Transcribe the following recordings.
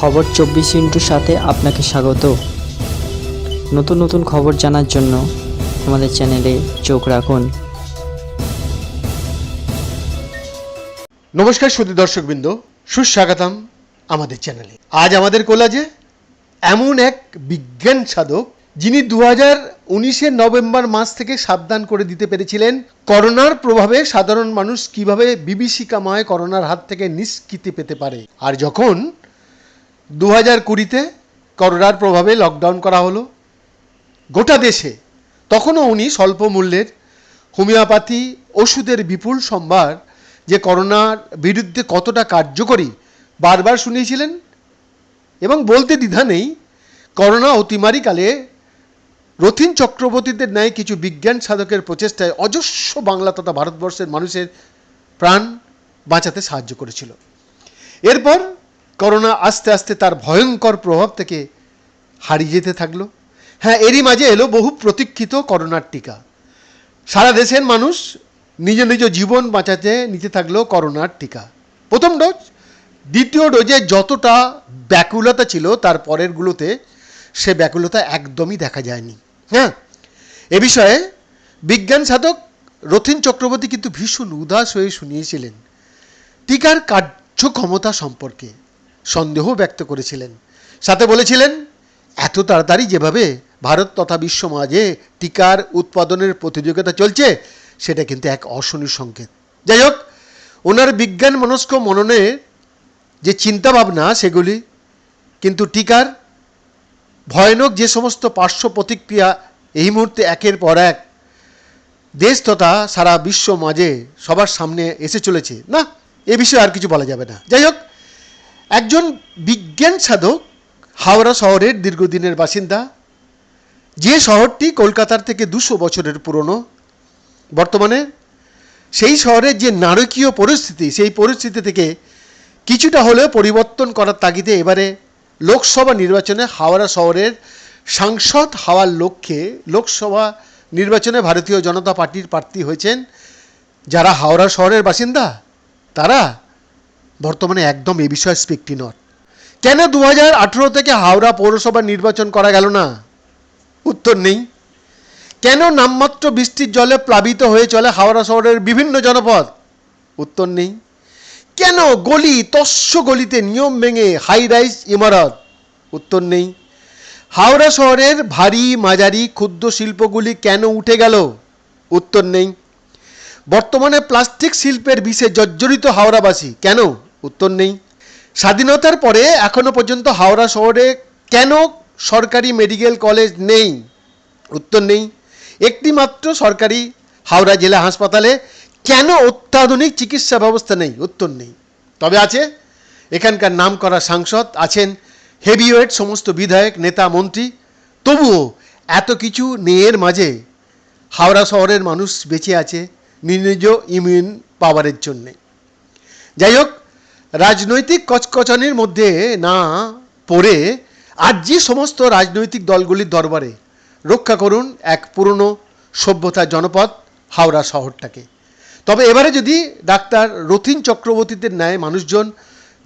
খবর চব্বিশ ইন্টুর সাথে আপনাকে স্বাগত। নতুন নতুন খবর জানার জন্য আমাদের চ্যানেলে চোখ রাখুন। নমস্কার সুদী দর্শকবৃন্দ, সুস্বাগতম আমাদের চ্যানেলে। আজ আমাদের কোলাজে এমন এক বিজ্ঞান সাধক, যিনি দু হাজার উনিশের নভেম্বর মাস থেকে সাবধান করে দিতে পেরেছিলেন করোনার প্রভাবে সাধারণ মানুষ কীভাবে বিভীষিকাময় করোনার হাত থেকে নিষ্কৃতি পেতে পারে। আর যখন দু হাজার কুড়িতে করোনার প্রভাবে লকডাউন করা হলো। গোটা দেশে তখনও উনি স্বল্প মূল্যের হোমিওপ্যাথি ওষুধের বিপুল সম্ভার যে করোনার বিরুদ্ধে কতটা কার্যকরী বারবার শুনিয়েছিলেন এবং বলতে দ্বিধা নেই, করোনা অতিমারিকালে রথিন চক্রবর্তীদের ন্যায় কিছু বিজ্ঞান সাধকের প্রচেষ্টায় অজস্র বাংলা তথা ভারতবর্ষের মানুষের প্রাণ বাঁচাতে সাহায্য করেছিল। এরপর করোনা আস্তে আস্তে তার ভয়ঙ্কর প্রভাব থেকে হারিয়ে যেতে থাকল। হ্যাঁ এরই মাঝে এলো বহু প্রতীক্ষিত করোনার টিকা। সারা দেশের মানুষ নিজ নিজ জীবন বাঁচাতে নিতে থাকল করোনার টিকা। প্রথম ডোজ, দ্বিতীয় ডোজে যতটা ব্যাকুলতা ছিল, তার পরেরগুলোতে সে ব্যাকুলতা একদমই দেখা যায়নি। হ্যাঁ এ বিষয়ে বিজ্ঞান সাধক রথিন চক্রবর্তী কিন্তু ভীষণ উদাস হয়ে শুনিয়েছিলেন, টিকার কার্যক্ষমতা সম্পর্কে। সন্দেহ ব্যক্ত করেছিলেন। সাথে বলেছিলেন, এত তাড়াতাড়ি যেভাবে ভারত তথা বিশ্ব মাঝে টিকার উৎপাদনের প্রতিযোগিতা চলছে, সেটা কিন্তু এক অশনির সংকেত। যাই হোক, ওনার বিজ্ঞান মনস্ক মননের যে চিন্তাভাবনা, সেগুলি কিন্তু টিকার ভয়ানক যে সমস্ত পার্শ্ব প্রতিক্রিয়া এই মুহূর্তে একের পর এক দেশ তথা সারা বিশ্ব মাঝে সবার সামনে এসে চলেছে, না? এ বিষয়ে আর কিছু বলা যাবে না। যাই হোক একজন বিজ্ঞান সাধক হাওড়া শহরের দীর্ঘদিনের বাসিন্দা। যে শহরটি কলকাতার থেকে দুশো বছরের পুরনো। বর্তমানে সেই শহরের যে নারকীয় পরিস্থিতি, সেই পরিস্থিতি থেকে কিছুটা হলেও পরিবর্তন করার তাগিদে এবারে লোকসভা নির্বাচনে হাওড়া শহরের সাংসদ হওয়ার লক্ষ্যে লোকসভা নির্বাচনে ভারতীয় জনতা পার্টির প্রার্থী হয়েছেন। যারা হাওড়া শহরের বাসিন্দা, তারা বর্তমানে একদম এ বিষয়ে স্পিকটি নট কেন দু হাজার আঠেরো থেকে হাওড়া পৌরসভা নির্বাচন করা গেল না? উত্তর নেই। কেন নামমাত্র বৃষ্টির জলে প্লাবিত হয়ে চলে হাওড়া শহরের বিভিন্ন জনপদ? উত্তর নেই। কেন গলি তস্য গলিতে নিয়ম ভেঙে হাই রাইজ ইমারত? উত্তর নেই। হাওড়া শহরের ভারী, মাঝারি, ক্ষুদ্র শিল্পগুলি কেন উঠে গেল? উত্তর নেই। বর্তমানে প্লাস্টিক শিল্পের বিষে জর্জরিত হাওড়াবাসী, কেন? উত্তর নেই। স্বাধীনতার পরে এখনও পর্যন্ত হাওড়া শহরে কেন সরকারি মেডিকেল কলেজ নেই? উত্তর নেই। একটি মাত্র সরকারি হাওড়া জেলা হাসপাতালে কেন অত্যাধুনিক চিকিৎসা ব্যবস্থা নেই? উত্তর নেই। তবে আছে, এখানকার নাম করা সাংসদ আছেন হেভিওয়েট সমস্ত বিধায়ক, নেতা, মন্ত্রী। তবুও এত কিছু নেয়ের মাঝে হাওড়া শহরের মানুষ বেঁচে আছে নিজ নিজ ইমিউন পাওয়ারের জন্যে। যাই হোক রাজনৈতিক কচকচানির মধ্যে না পড়ে আজ যে সমস্ত রাজনৈতিক দলগুলির দরবারে রক্ষা করুন এক পুরনো সভ্যতার জনপদ হাওড়া শহরটাকে। তবে এবারে যদি ডাক্তার রথিন চক্রবর্তীদের ন্যায় মানুষজন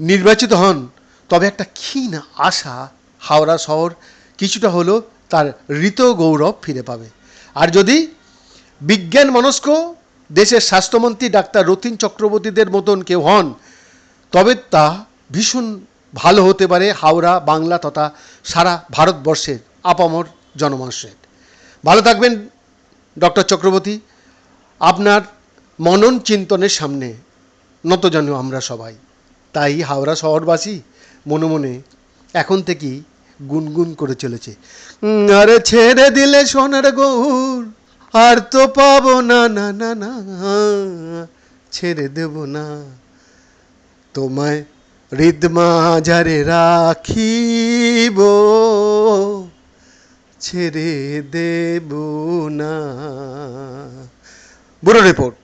নির্বাচিত হন, তবে একটা ক্ষীণ আশা হাওড়া শহর কিছুটা হলেও তার ঋত গৌরব ফিরে পাবে। আর যদি বিজ্ঞান মনস্ক দেশের স্বাস্থ্যমন্ত্রী ডাক্তার রথিন চক্রবর্তীদের মতন কেউ হন তবে তা ভীষণ ভালো হতে পারে হাওড়া, বাংলা তথা সারা ভারতবর্ষের আপামর জনমানুষের। ভালো থাকবেন, ডক্টর চক্রবর্তী। আপনার মনন চিন্তনের সামনে নত যেন আমরা সবাই। তাই হাওড়া শহরবাসী মনে মনে এখন থেকেই গুনগুন করে চলেছে। আরে ছেড়ে দিলে সোনার গৌর, আর তো পাবো না না না না, ছেড়ে দেব না। তোমায় হৃদমাঝারে রাখিব ছেড়ে দেব না। Bureau report